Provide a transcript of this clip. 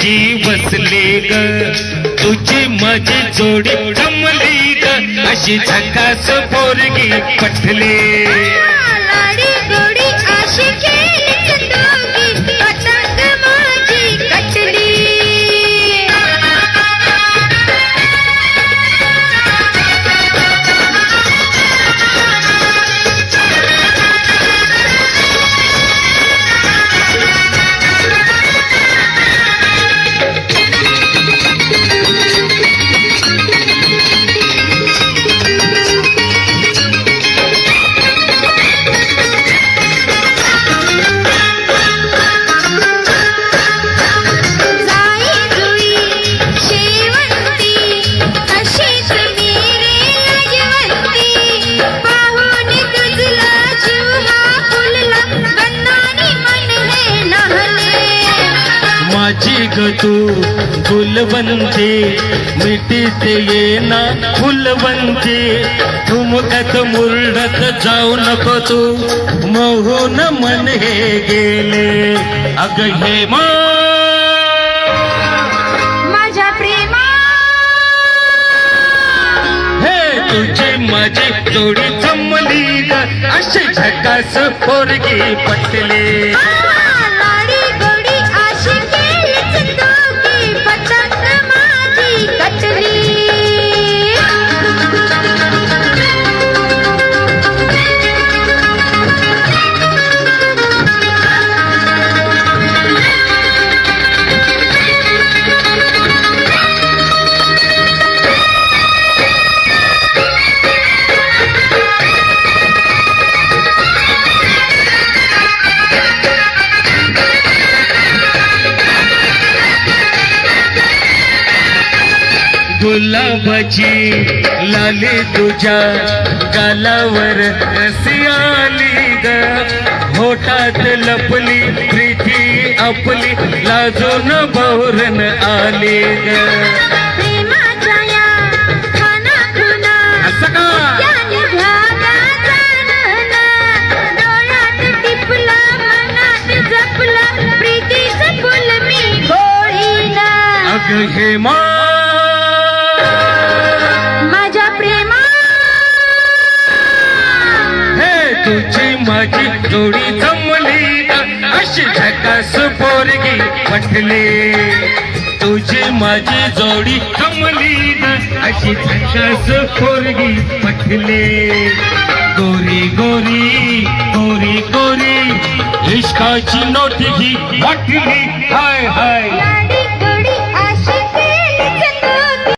जी बसले ग। तुझी माझी जोडी जमली ग। अशी झकास पोरगी पटली। माझी ग तू गुलवंती मिठीत ये ना फुलवंती. ठुमकत मुरडत जाऊ नको तू मोहून मन हे गेले. अग हे मा माझ्या प्रेमा. हे तुझी माझी जोडी जमली अशी झकास पोरगी पटली. गुलाबाची लाली तुझ्या गालावर रसी आली ग. होठात लपली प्रीती आपली लाजून बहुरन आली ग. प्रेमाच्या या माझी जोडी जमली अशी झकास पोरगी पटली. तुझी माझी जोडी जमली अशी झकास पोरगी पटली. गोरी गोरी गोरी गोरी इश्काची नोटी ही वाटली. हाय हाय.